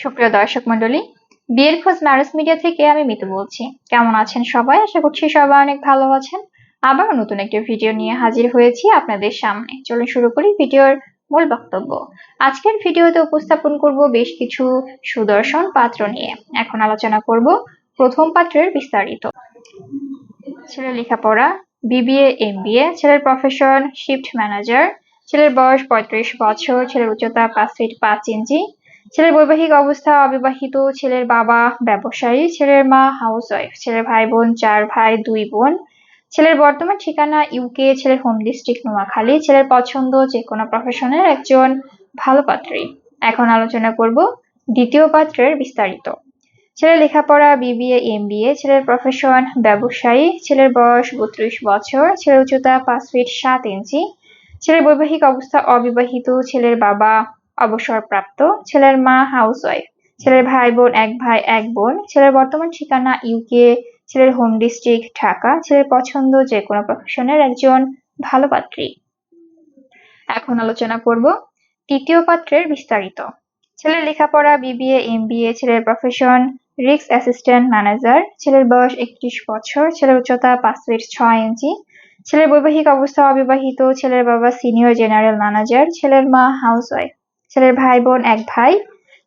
সুপ্রিয় দর্শক মন্ডলী বিয়ের খোঁজ ম্যারেজ মিডিয়া থেকে আমি মিতু বলছি। কেমন আছেন সবাই? আশা করছি সবাই অনেক ভালো আছেন। আবার নতুন একটি ভিডিও নিয়ে হাজির হয়েছি আপনাদের সামনে। চলুন শুরু করি ভিডিওর মূল বক্তব্য। আজকের ভিডিওতে উপস্থাপন করব বেশ কিছু সুদর্শন পাত্র নিয়ে। এখন আলোচনা করব প্রথম পাত্রের বিস্তারিত। ছেলের লেখাপড়া, বিবিএ, এমবিএ, ছেলের প্রফেশন শিফট ম্যানেজার ছেলের বয়স পঁয়ত্রিশ বছর, ছেলের উচ্চতা পাঁচ ফিট পাঁচ ইঞ্চি ছেলের বৈবাহিক অবস্থা অবিবাহিত, ছেলের বাবা ব্যবসায়ী, ছেলের মা হাউস ওয়াইফ ছেলের ভাই বোন, চার ভাই, দুই বোন। ছেলের বর্তমান ঠিকানা ইউকে ছেলের হোম ডিস্ট্রিক্ট নোয়াখালী, ছেলের পছন্দ যে কোনো প্রফেশনের একজন ভালো পাত্রী। এখন আলোচনা করব দ্বিতীয় পাত্রের বিস্তারিত। ছেলের লেখাপড়া বিবিএ এমবিএ ছেলের প্রফেশন ব্যবসায়ী, ছেলের বয়স বত্রিশ বছর, ছেলের উচ্চতা পাঁচ ফিট সাত ইঞ্চি ছেলের বৈবাহিক অবস্থা অবিবাহিত, ছেলের বাবা অবসরপ্রাপ্ত ছেলের মা হাউসওয়াইফ। ছেলের ভাই বোন এক ভাই, এক বোন। ছেলের বর্তমান ঠিকানা ইউকে ছেলের হোম ডিস্ট্রিক্ট ঢাকা। ছেলের পছন্দ যে কোনো প্রফেশনের একজন ভালো পাত্রী। এখন আলোচনা করব তৃতীয় পাত্রের বিস্তারিত। ছেলের লেখাপড়া বিবিএ এমবিএ ছেলের প্রফেশন রিক্স অ্যাসিস্ট্যান্ট ম্যানেজার ছেলের বয়স একত্রিশ বছর, ছেলের উচ্চতা পাঁচ ফিট ছয় ইঞ্চি। ছেলের বৈবাহিক অবস্থা অবিবাহিত। ছেলের বাবা সিনিয়র জেনারেল ম্যানেজার ছেলের মা হাউসওয়াইফ। ছেলের ভাই বোন এক ভাই।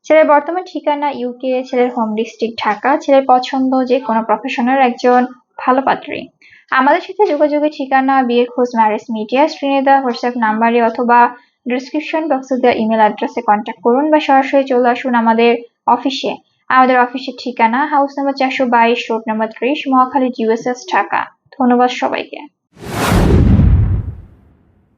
ছেলের বর্তমান ঠিকানা ইউকে ছেলের হোম ডিস্ট্রিক্ট ঢাকা, ছেলের পছন্দ যে কোনো প্রফেশনের একজন ভালো পাত্রী। আমাদের সাথে যোগাযোগের ঠিকানা, বিয়ের খোঁজ ম্যারেজ মিডিয়া স্ক্রিনে দেওয়া হোয়াটসঅ্যাপ নাম্বারে অথবা ডিসক্রিপশন বক্সে দেওয়া ইমেল অ্যাড্রেসে কন্ট্যাক্ট করুন বা সরাসরি চলে আসুন আমাদের অফিসে আমাদের অফিসের ঠিকানা হাউস নাম্বার চারশো বাইশ রোড নাম্বার ত্রিশ, মহাখালী জিউএসএস ঢাকা। ধন্যবাদ সবাইকে।